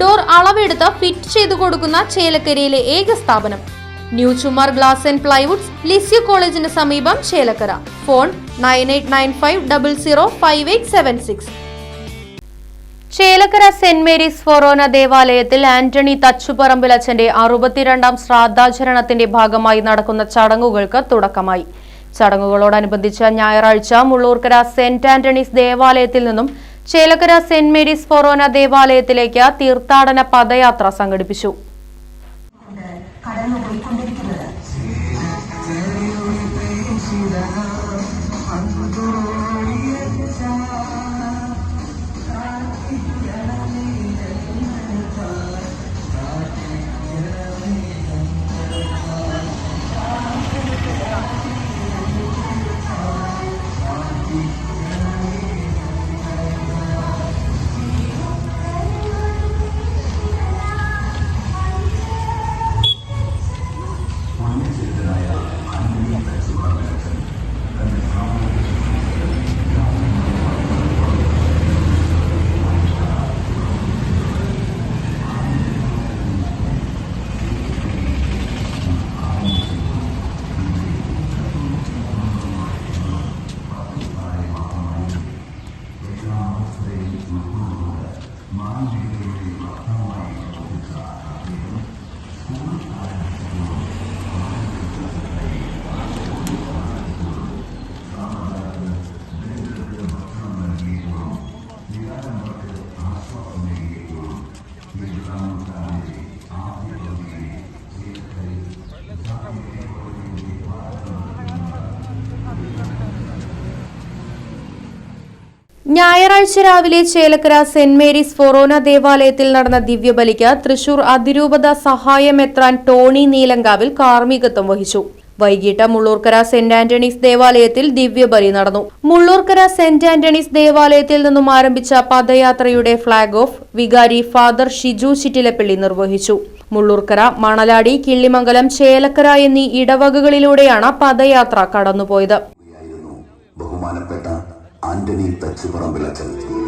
Door അളവെടുത്ത് fit ചെയ്തു കൊടുക്കുന്ന ചേലക്കരയിലെ ഏക സ്ഥാപനം. New Chumar glass and plywoods Lisieux കോളേജിന് സമീപം Chelakkara. Phone nine eight nine five double zero five eight seven six. Chelakkara saint Mary's forane ദേവാലയത്തിൽ ആന്റണി തച്ചുപറമ്പിൽ അച്ഛന്റെ അറുപത്തിരണ്ടാം ശ്രാദ്ധാചരണത്തിന്റെ ഭാഗമായി നടക്കുന്ന ചടങ്ങുകൾക്ക് തുടക്കമായി. ചടങ്ങുകളോടനുബന്ധിച്ച് ഞായറാഴ്ച മുള്ളൂർക്കര സെന്റ് ആന്റണീസ് ദേവാലയത്തിൽ നിന്നും ചേലക്കര സെന്റ് മേരീസ് ഫൊറോന ദേവാലയത്തിലേക്ക് തീർത്ഥാടന പദയാത്ര സംഘടിപ്പിച്ചു. കടന്നുപോയിക്കൊണ്ടിരിക്കുന്നത്. ഞായറാഴ്ച രാവിലെ ചേലക്കര സെന്റ് മേരീസ് ഫൊറോന ദേവാലയത്തിൽ നടന്ന ദിവ്യബലിക്ക് തൃശൂർ അതിരൂപത സഹായമെത്രാൻ ടോണി നീലങ്കാവിൽ കാർമ്മികത്വം വഹിച്ചു. വൈകിട്ട് മുള്ളൂർക്കര സെന്റ് ആന്റണീസ് ദേവാലയത്തിൽ ദിവ്യബലി നടന്നു. മുള്ളൂർക്കര സെന്റ് ആന്റണീസ് ദേവാലയത്തിൽ നിന്നും ആരംഭിച്ച പദയാത്രയുടെ ഫ്ളാഗ് ഓഫ് വികാരി ഫാദർ ഷിജു ചിറ്റിലപ്പള്ളി നിർവഹിച്ചു. മുള്ളൂർക്കര മണലാടി കിള്ളിമംഗലം ചേലക്കര എന്നീ ഇടവകകളിലൂടെയാണ് പദയാത്ര കടന്നുപോയത്. ബഹുമാനപ്പെട്ട ആന്റണി തച്ചുപറമ്പിലെ സ്നേഹത്തിൻ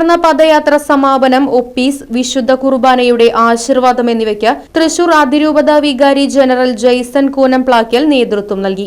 തുടർന്ന് പദയാത്ര സമാപനം ഒപ്പീസ് വിശുദ്ധ കുർബാനയുടെ ആശീർവാദം എന്നിവയ്ക്ക് തൃശൂർ അതിരൂപത വികാരി ജനറൽ ജെയ്സൺ കൂനംപ്ലാക്കൽ നേതൃത്വം നൽകി.